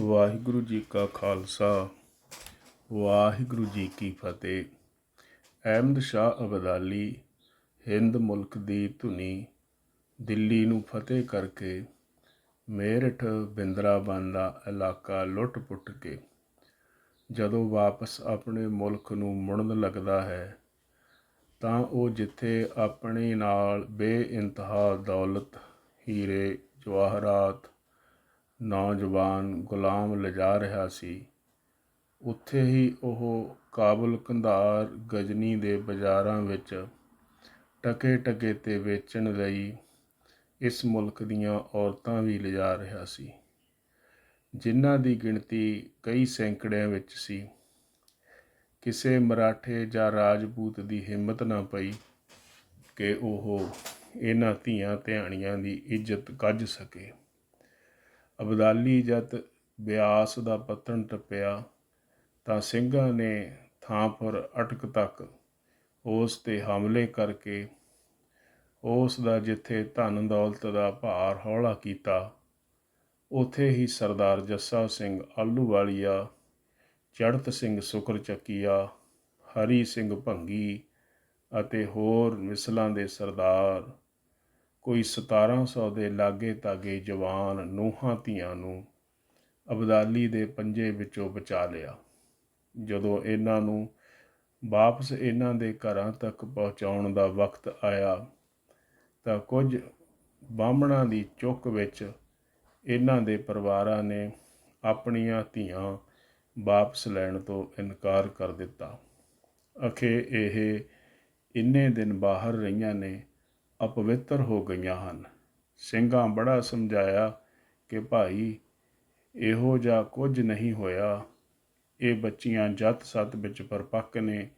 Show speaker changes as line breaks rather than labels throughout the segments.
ਵਾਹਿਗੁਰੂ ਜੀ ਕਾ ਖਾਲਸਾ। ਵਾਹਿਗੁਰੂ ਜੀ ਕੀ ਫਤਿਹ। ਅਹਿਮਦ ਸ਼ਾਹ ਅਬਦਾਲੀ ਹਿੰਦ ਮੁਲਕ ਦੀ ਧੁਨੀ ਦਿੱਲੀ ਨੂੰ ਫਤਿਹ ਕਰਕੇ ਮੇਰਠ ਬਿੰਦਰਾਬਨ ਦਾ ਇਲਾਕਾ ਲੁੱਟ-ਪੁੱਟ ਕੇ ਜਦੋਂ ਵਾਪਸ ਆਪਣੇ ਮੁਲਕ ਨੂੰ ਮੁੜਨ ਲੱਗਦਾ ਹੈ, ਤਾਂ ਉਹ ਜਿੱਥੇ ਆਪਣੇ ਨਾਲ ਬੇਇੰਤਹਾ ਦੌਲਤ, ਹੀਰੇ, ਜਵਾਹਰਾਤ ਨੌਜਵਾਨ ਗੁਲਾਮ ਲਿਜਾ ਰਿਹਾ ਸੀ। ਉੱਥੇ ਹੀ ਉਹ ਕਾਬਲ ਕੰਧਾਰ ਗਜਨੀ ਦੇ ਬਾਜ਼ਾਰਾਂ ਵਿੱਚ ਟਕੇ ਟਕੇ ਤੇ ਵੇਚਣ ਲਈ ਇਸ ਮੁਲਕ ਦੀਆਂ ਔਰਤਾਂ ਵੀ ਲਿਜਾ ਰਿਹਾ ਸੀ, ਜਿਨ੍ਹਾਂ ਦੀ ਗਿਣਤੀ ਕਈ ਸੈਂਕੜਿਆਂ ਵਿੱਚ ਸੀ। ਕਿਸੇ ਮਰਾਠੇ ਜਾਂ ਰਾਜਪੂਤ ਦੀ ਹਿੰਮਤ ਨਾ ਪਈ ਕਿ ਉਹ ਇਹਨਾਂ ਧੀਆਂ ਧਿਆਣੀਆਂ ਦੀ ਇੱਜ਼ਤ ਕੱਜ ਸਕੇ। ਅਬਦਾਲੀ ਜਦ ਬਿਆਸ ਦਾ ਪੱਤਣ ਟੱਪਿਆ ਤਾਂ ਸਿੰਘਾਂ ਨੇ ਥਾਂਪੁਰ ਅਟਕ ਤੱਕ ਉਸ ਤੇ ਹਮਲੇ ਕਰਕੇ ਉਸ ਦਾ ਜਿੱਥੇ ਧਨ ਦੌਲਤ ਦਾ ਭਾਰ ਹੌਲਾ ਕੀਤਾ, ਉਥੇ ਹੀ ਸਰਦਾਰ ਜੱਸਾ ਸਿੰਘ ਆਲੂਵਾਲੀਆ ਚੜਤ ਸਿੰਘ ਸੁਕਰ ਚੱਕੀਆ, ਹਰੀ ਸਿੰਘ ਭੰਗੀ ਅਤੇ ਹੋਰ ਮਿਸਲਾਂ ਦੇ ਸਰਦਾਰ ਕੋਈ 1700 ਦੇ ਲਾਗੇ ਤਾਗੇ ਜਵਾਨ ਨੂਹਾਂ ਧੀਆਂ ਨੂੰ ਅਬਦਾਲੀ ਦੇ ਪੰਜੇ ਵਿੱਚੋਂ ਬਚਾ ਲਿਆ। ਜਦੋਂ ਇਹਨਾਂ ਨੂੰ ਵਾਪਸ ਇਹਨਾਂ ਦੇ ਘਰਾਂ ਤੱਕ ਪਹੁੰਚਾਉਣ ਦਾ ਵਕਤ ਆਇਆ, ਤਾਂ ਕੁਝ ਬਾਹਮਣਾਂ ਦੀ ਚੁੱਕ ਵਿੱਚ ਇਹਨਾਂ ਦੇ ਪਰਿਵਾਰਾਂ ਨੇ ਆਪਣੀਆਂ ਧੀਆਂ ਵਾਪਸ ਲੈਣ ਤੋਂ ਇਨਕਾਰ ਕਰ ਦਿੱਤਾ। ਅਖੇ ਇਹ ਇੰਨੇ ਦਿਨ ਬਾਹਰ ਰਹੀਆਂ ਨੇ ਅਪਵਿੱਤਰ ਹੋ ਗਈਆਂ ਹਨ। ਸਿੰਘਾਂ ਬੜਾ ਸਮਝਾਇਆ ਕਿ ਭਾਈ, ਇਹੋ ਜਿਹਾ ਕੁਝ ਨਹੀਂ ਹੋਇਆ। ਇਹ ਬੱਚੀਆਂ ਜੱਤ ਸੱਤ ਵਿੱਚ ਪਰਪੱਕ ਨੇ।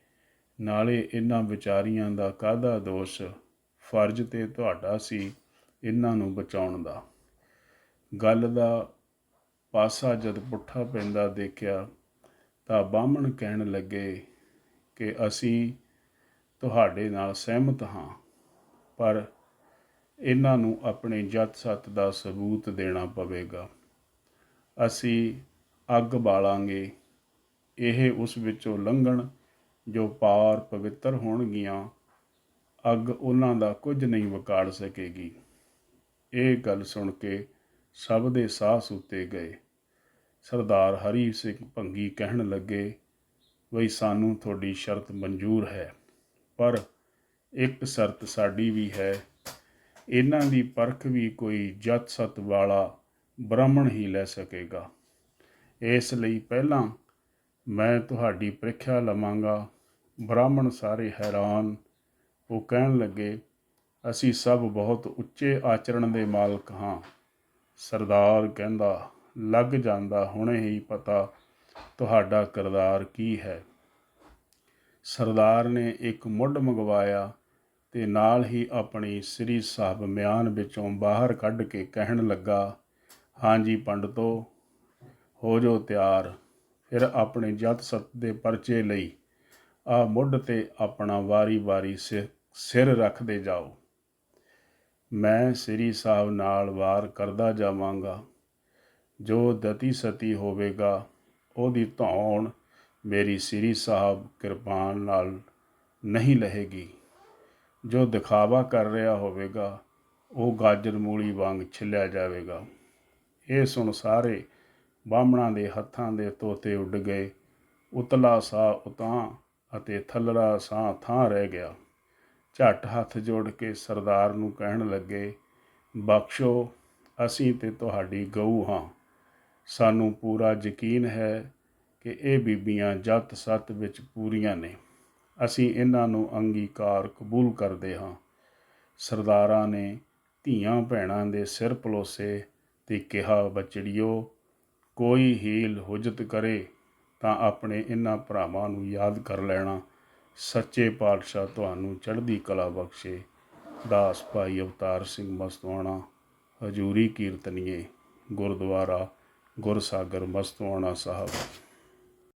ਨਾਲੇ ਇਹਨਾਂ ਵਿਚਾਰੀਆਂ ਦਾ ਕਾਹਦਾ ਦੋਸ਼? ਫਰਜ਼ ਤੇ ਤੁਹਾਡਾ ਸੀ ਇਹਨਾਂ ਨੂੰ ਬਚਾਉਣ ਦਾ। ਗੱਲ ਦਾ ਪਾਸਾ ਜਦ ਪੁੱਠਾ ਪੈਂਦਾ ਦੇਖਿਆ ਤਾਂ ਬਾਹਮਣ ਕਹਿਣ ਲੱਗੇ ਕਿ ਅਸੀਂ ਤੁਹਾਡੇ ਨਾਲ ਸਹਿਮਤ ਹਾਂ। ਪਰ ਇਹਨਾਂ ਨੂੰ ਆਪਣੇ ਜੱਤ ਸੱਤ ਦਾ ਸਬੂਤ ਦੇਣਾ ਪਵੇਗਾ। ਅਸੀਂ ਅੱਗ ਬਾਲਾਂਗੇ। ਇਹ ਉਸ ਵਿੱਚੋਂ ਲੰਘਣ ਜੋ ਪਾਰ ਪਵਿੱਤਰ ਹੋਣਗੀਆਂ, ਅੱਗ ਉਹਨਾਂ ਦਾ ਕੁਝ ਨਹੀਂ ਵਿਗਾੜ ਸਕੇਗੀ। ਇਹ ਗੱਲ ਸੁਣ ਕੇ ਸਭ ਦੇ ਸਾਹ ਸੁੱਤੇ ਗਏ। ਸਰਦਾਰ ਹਰੀ ਸਿੰਘ ਭੰਗੀ ਕਹਿਣ ਲੱਗੇ ਵਈ ਸਾਨੂੰ ਤੁਹਾਡੀ ਸ਼ਰਤ ਮਨਜ਼ੂਰ ਹੈ, ਪਰ ਇੱਕ ਸ਼ਰਤ ਸਾਡੀ ਵੀ ਹੈ, ਇਹਨਾਂ ਦੀ ਪਰਖ ਵੀ ਕੋਈ ਜਤ ਸਤ ਵਾਲਾ ਬ੍ਰਾਹਮਣ ਹੀ ਲੈ ਸਕੇਗਾ। ਇਸ ਲਈ ਪਹਿਲਾਂ ਮੈਂ ਤੁਹਾਡੀ ਪ੍ਰੀਖਿਆ ਲਵਾਂਗਾ। ਬ੍ਰਾਹਮਣ ਸਾਰੇ ਹੈਰਾਨ, ਉਹ ਕਹਿਣ ਲੱਗੇ, ਅਸੀਂ ਸਭ ਬਹੁਤ ਉੱਚੇ ਆਚਰਣ ਦੇ ਮਾਲਕ ਹਾਂ। ਸਰਦਾਰ ਕਹਿੰਦਾ, ਲੱਗ ਜਾਂਦਾ, ਹੁਣੇ ਹੀ ਪਤਾ ਤੁਹਾਡਾ ਕਿਰਦਾਰ ਕੀ ਹੈ। ਸਰਦਾਰ ਨੇ ਇੱਕ ਮੁੱਢ ਮੰਗਵਾਇਆ ਤੇ ਨਾਲ ਹੀ ਆਪਣੀ ਸ੍ਰੀ ਸਾਹਿਬ ਮਿਆਨ ਵਿੱਚੋਂ ਬਾਹਰ ਕੱਢ ਕੇ ਕਹਿਣ ਲੱਗਾ ਹਾਂਜੀ ਪੰਡਤੋ, ਹੋ ਜੋ ਤਿਆਰ। ਫਿਰ ਆਪਣੇ ਜਤ ਸਤ ਦੇ ਪਰਚੇ ਲਈ ਆ ਮੁੱਢ ਤੇ ਆਪਣਾ ਵਾਰੀ-ਵਾਰੀ ਸਿਰ ਰੱਖਦੇ ਜਾਓ। ਮੈਂ ਸ੍ਰੀ ਸਾਹਿਬ ਨਾਲ ਵਾਰ ਕਰਦਾ ਜਾਵਾਂਗਾ। ਜੋ ਦਤੀ ਸਤੀ ਹੋਵੇਗਾ, ਉਹਦੀ ਧੌਣ ਮੇਰੀ ਸ੍ਰੀ ਸਾਹਿਬ ਕਿਰਪਾਨ ਨਾਲ ਨਹੀਂ ਲਹੇਗੀ। ਜੋ ਦਿਖਾਵਾ ਕਰ ਰਿਹਾ ਹੋਵੇਗਾ, ਉਹ ਗਾਜਰ ਮੂਲੀ ਵਾਂਗ ਛਿੱਲਿਆ ਜਾਵੇਗਾ। ਇਹ ਸੁਣ ਸਾਰੇ ਬਾਹਮਣਾਂ ਦੇ ਹੱਥਾਂ ਦੇ ਤੋਤੇ ਉੱਡ ਗਏ। ਉਤਲਾ ਸਾਹ ਉਤਾਂ ਅਤੇ ਥੱਲੜਾ ਸਾਹ ਥਾਂ ਰਹਿ ਗਿਆ। ਝੱਟ ਹੱਥ ਜੋੜ ਕੇ ਸਰਦਾਰ ਨੂੰ ਕਹਿਣ ਲੱਗੇ, ਬਖਸ਼ੋ, ਅਸੀਂ ਤੇ ਤੁਹਾਡੀ ਗਊ ਹਾਂ। ਸਾਨੂੰ ਪੂਰਾ ਯਕੀਨ ਹੈ ਕਿ ਇਹ ਬੀਬੀਆਂ ਜੱਤ ਸੱਤ ਵਿੱਚ ਪੂਰੀਆਂ ਨੇ। ਅਸੀਂ ਇਹਨਾਂ ਨੂੰ ਅੰਗੀਕਾਰ ਕਬੂਲ ਕਰਦੇ ਹਾਂ। ਸਰਦਾਰਾਂ ਨੇ ਧੀਆਂ ਭੈਣਾਂ ਦੇ ਸਿਰ ਪਲੋਸੇ ਤੇ ਕਿਹਾ, ਬਚੜਿਓ, ਕੋਈ ਹੀਲ ਹੁਜਤ ਕਰੇ ਤਾਂ ਆਪਣੇ ਇਹਨਾਂ ਭਰਾਵਾਂ ਨੂੰ ਯਾਦ ਕਰ ਲੈਣਾ। ਸੱਚੇ ਪਾਤਸ਼ਾਹ ਤੁਹਾਨੂੰ ਚੜ੍ਹਦੀ ਕਲਾ ਬਖਸ਼ੇ। ਦਾਸ ਭਾਈ ਅਵਤਾਰ ਸਿੰਘ ਮਸਤਵਾਣਾ, ਹਜੂਰੀ ਕੀਰਤਨੀਏ, ਗੁਰਦੁਆਰਾ ਗੁਰਸਾਗਰ ਮਸਤਵਾਣਾ ਸਾਹਿਬ।